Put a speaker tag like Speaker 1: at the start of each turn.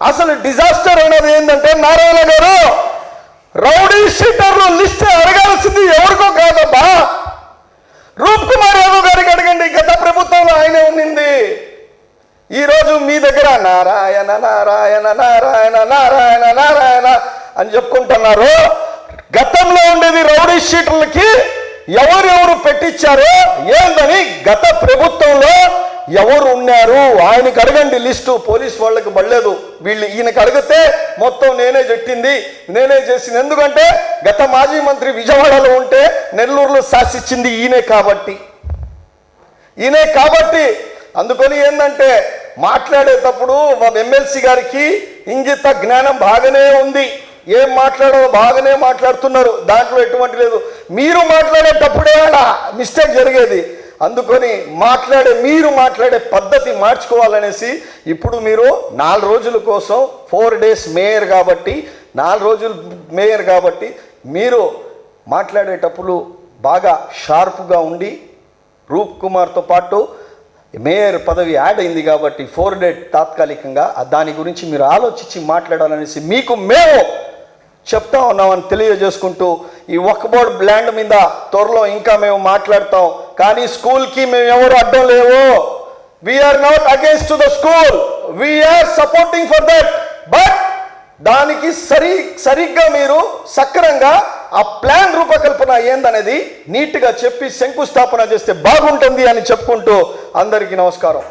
Speaker 1: అసలు డిజాస్టర్ అనేది ఏంటంటే నారాయణ గారు రౌడీ షీటర్లు లిస్ట్ అడగాల్సింది ఎవరికో కాదబ్బా. రూప్ కుమార్ యాదవ్ గారికి అడగండి గత ప్రభుత్వంలో ఆయనే ఉండింది. ఈరోజు మీ దగ్గర నారాయణ నారాయణ నారాయణ నారాయణ నారాయణ అని చెప్పుకుంటున్నారు. గతంలో ఉండేది రౌడీ షీటర్లకి ఎవరెవరు పెట్టించారో ఏందని గత ప్రభుత్వంలో ఎవరు ఉన్నారు ఆయనకి అడగండి లిస్టు. పోలీస్ వాళ్ళకి పడలేదు. వీళ్ళు ఈయనకి అడిగితే మొత్తం నేనే చెట్టింది నేనే చేసింది. ఎందుకంటే గత మాజీ మంత్రి విజయవాడలో ఉంటే నెల్లూరులో శాసిచ్చింది ఈయనే కాబట్టి. ఈయనే కాబట్టి. అందుకని ఏంటంటే మాట్లాడేటప్పుడు మా ఎమ్మెల్సీ గారికి ఇంగిత జ్ఞానం బాగానే ఉంది. ఏం మాట్లాడో బాగానే మాట్లాడుతున్నారు. దాంట్లో ఎటువంటి లేదు. మీరు మాట్లాడేటప్పుడే అలా మిస్టేక్ జరిగేది. అందుకొని మాట్లాడే మీరు మాట్లాడే పద్ధతి మార్చుకోవాలనేసి ఇప్పుడు మీరు నాలుగు రోజుల కోసం ఫోర్ డేస్ మేయర్ కాబట్టి నాలుగు రోజులు మేయర్ కాబట్టి మీరు మాట్లాడేటప్పుడు బాగా షార్ప్గా ఉండి రూప్ కుమార్తో పాటు మేయర్ పదవి యాడ్ అయింది కాబట్టి ఫోర్ డేట్ తాత్కాలికంగా దాని గురించి మీరు ఆలోచించి మాట్లాడాలనేసి మీకు మేము చెప్తా ఉన్నామని తెలియజేసుకుంటూ ఈ ఒక్కబోర్డ్ బ్లాండ్ మీద త్వరలో ఇంకా మేము మాట్లాడతాం. కానీ స్కూల్కి మేము ఎవరు అడ్డం లేవు. We are not against to the school we are supporting for that but దానికి సరి సరిగ్గా మీరు సక్రంగా ఆ ప్లాన్ రూపకల్పన ఏందనేది నీట్గా చెప్పి శంకుస్థాపన చేస్తే బాగుంటుంది అని చెప్పుకుంటూ అందరికీ నమస్కారం.